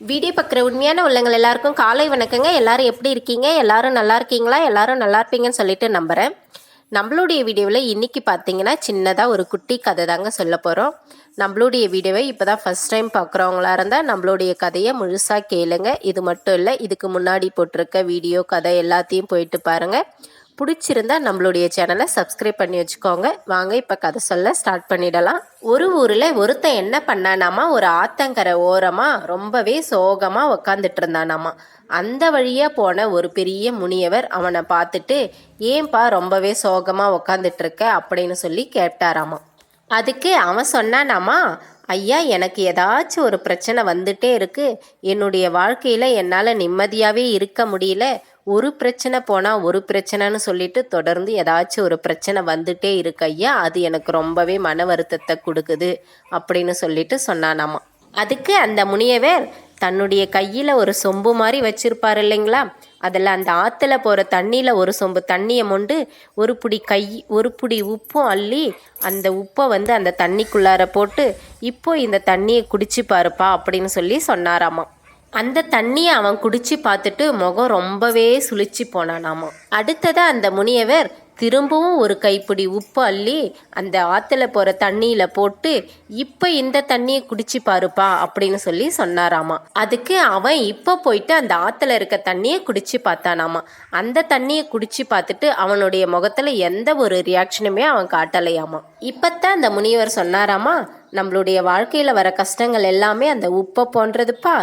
Video பார்க்குற உண்மையான உள்ளங்கள் எல்லாருக்கும் காலை வணக்கங்க. எல்லாரும் எப்படி இருக்கீங்க? எல்லாரும் நல்லா இருக்கீங்களா? எல்லாரும் நல்லா இருப்பீங்கன்னு சொல்லிட்டு நம்புகிறேன் நம்மளுடைய வீடியோவில் இன்றைக்கி பார்த்தீங்கன்னா சின்னதாக ஒரு குட்டி கதை தாங்க சொல்ல போகிறோம் நம்மளுடைய வீடியோவை இப்போ தான் ஃபஸ்ட் டைம் பார்க்குறவங்களா இருந்தால் நம்மளுடைய கதையை முழுசாக கேளுங்க. இது மட்டும் இல்லை இதுக்கு முன்னாடி போட்டிருக்க வீடியோ கதை எல்லாத்தையும் போயிட்டு பாருங்கள் பிடிச்சிருந்தா நம்மளுடைய சேனலை சப்ஸ்கிரைப் பண்ணி வச்சுக்கோங்க. வாங்க இப்போ கதை சொல்ல ஸ்டார்ட் பண்ணிடலாம். ஒரு ஊரில் ஒருத்தன் என்ன பண்ணானாமா? ஒரு ஆத்தங்கரை ஓரமாக ரொம்பவே சோகமாக உக்காந்துட்டு இருந்தானாமா? அந்த வழியாக போன ஒரு பெரிய முனியவர் அவனை பார்த்துட்டு ஏன்பா ரொம்பவே சோகமாக உக்காந்துட்டு இருக்க? அப்படின்னு சொல்லி கேட்டாராமா. அதுக்கு அவன் சொன்னானாமா ஐயா எனக்கு ஏதாச்சும் ஒரு பிரச்சனை வந்துட்டே இருக்கு. என்னுடைய வாழ்க்கையில் என்னால் நிம்மதியாகவே இருக்க முடியல. ஒரு பிரச்சனை போனால் ஒரு பிரச்சனைன்னு சொல்லிட்டு தொடர்ந்து ஏதாச்சும் ஒரு பிரச்சனை வந்துட்டே இருக்கு ஐயா. அது எனக்கு ரொம்பவே மன வருத்தத்தை கொடுக்குது அப்படின்னு சொல்லிட்டு சொன்னானாமா. அதுக்கு அந்த முனியவர் தன்னுடைய கையில் ஒரு சொம்பு மாதிரி வச்சிருப்பார் இல்லைங்களா? அதில் அந்த ஆற்றுல போகிற தண்ணியில் ஒரு சொம்பு தண்ணியை மொண்டு ஒரு புடி கை ஒரு புடி உப்பும் அள்ளி அந்த உப்பை வந்து அந்த தண்ணிக்குள்ளார போட்டு இப்போ இந்த தண்ணியை குடிச்சு பாருப்பா அப்படின்னு சொல்லி சொன்னாராமா. அந்த தண்ணியை அவன் குடிச்சு பார்த்துட்டு முகம் ரொம்பவே சுளிச்சு போனானாமா. அடுத்ததாக அந்த முனியவர் திரும்பவும் ஒரு கைப்பிடி உப்பு அள்ளி அந்த ஆற்றுல போகிற தண்ணியில் போட்டு இப்போ இந்த தண்ணியை குடிச்சு பாருப்பா அப்படின்னு சொல்லி சொன்னாராமா. அதுக்கு அவன் இப்போ போயிட்டு அந்த ஆற்றுல இருக்க தண்ணியை குடிச்சு பார்த்தானாமா. அந்த தண்ணியை குடிச்சு பார்த்துட்டு அவனுடைய முகத்தில் எந்த ஒரு ரியாக்ஷனுமே அவன் காட்டலையாமா. இப்போத்தான் அந்த முனிவர் சொன்னாராமா நம்மளுடைய வாழ்க்கையில் வர கஷ்டங்கள் எல்லாமே அந்த உப்பை போன்றதுப்பா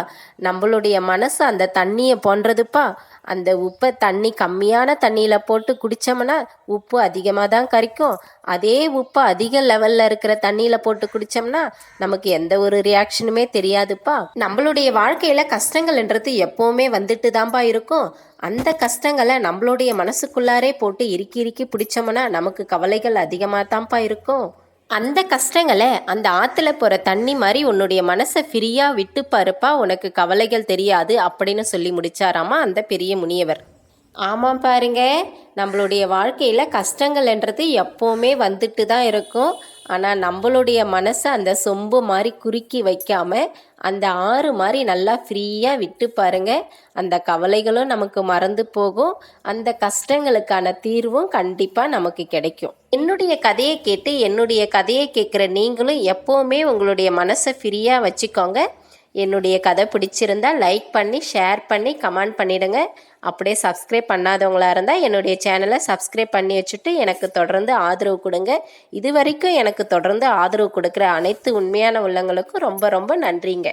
நம்மளுடைய மனசு அந்த தண்ணியை போன்றதுப்பா அந்த உப்பை தண்ணி கம்மியான தண்ணியில் போட்டு குடித்தோம்னா உப்பு அதிகமாக தான் கரிக்கும். அதே உப்பு அதிக லெவலில் இருக்கிற தண்ணியில் போட்டு குடித்தோம்னா நமக்கு எந்த ஒரு ரியாக்ஷனுமே தெரியாதுப்பா. நம்மளுடைய வாழ்க்கையில் கஷ்டங்கள்ன்றது எப்போவுமே வந்துட்டு தான்ப்பா இருக்கும். அந்த கஷ்டங்களை நம்மளுடைய மனசுக்குள்ளாரே போட்டு இறுக்கி இறுக்கி பிடிச்சோம்னா நமக்கு கவலைகள் அதிகமாக தான்ப்பா இருக்கும். அந்த கஷ்டங்களை அந்த ஆற்றுல போகிற தண்ணி மாதிரி உன்னுடைய மனசை ஃப்ரீயாக விட்டு பாருப்பா உனக்கு கவலைகள் தெரியாது அப்படின்னு சொல்லி முடிச்சாராமா அந்த பெரிய முனியவர். ஆமாம் பாருங்க நம்மளுடைய வாழ்க்கையில் கஷ்டங்கள்ன்றது எப்போவுமே வந்துட்டு தான் இருக்கும். ஆனால் நம்மளுடைய மனசை அந்த சொம்பு மாதிரி குறுக்கி வைக்காம அந்த ஆறு மாதிரி நல்லா ஃப்ரீயாக விட்டு பாருங்கள் அந்த கவலைகளும் நமக்கு மறந்து போகும். அந்த கஷ்டங்களுக்கான தீர்வும் கண்டிப்பாக நமக்கு கிடைக்கும். என்னுடைய கதையை கேட்டு என்னுடைய கதையை கேட்குற நீங்களும் எப்போவுமே உங்களுடைய மனசை ஃப்ரீயாக வச்சுக்கோங்க. என்னுடைய கதை பிடிச்சிருந்தா லைக் பண்ணி ஷேர் பண்ணி கமெண்ட் பண்ணிடுங்க. அப்படியே சப்ஸ்கிரைப் பண்ணாதவங்களா இருந்தால் என்னுடைய சேனலை சப்ஸ்கிரைப் பண்ணி வச்சுட்டு எனக்கு தொடர்ந்து ஆதரவு கொடுங்க. இது வரைக்கும் எனக்கு தொடர்ந்து ஆதரவு கொடுக்குற அனைத்து உண்மையான உள்ளங்களுக்கும் ரொம்ப ரொம்ப நன்றிங்க.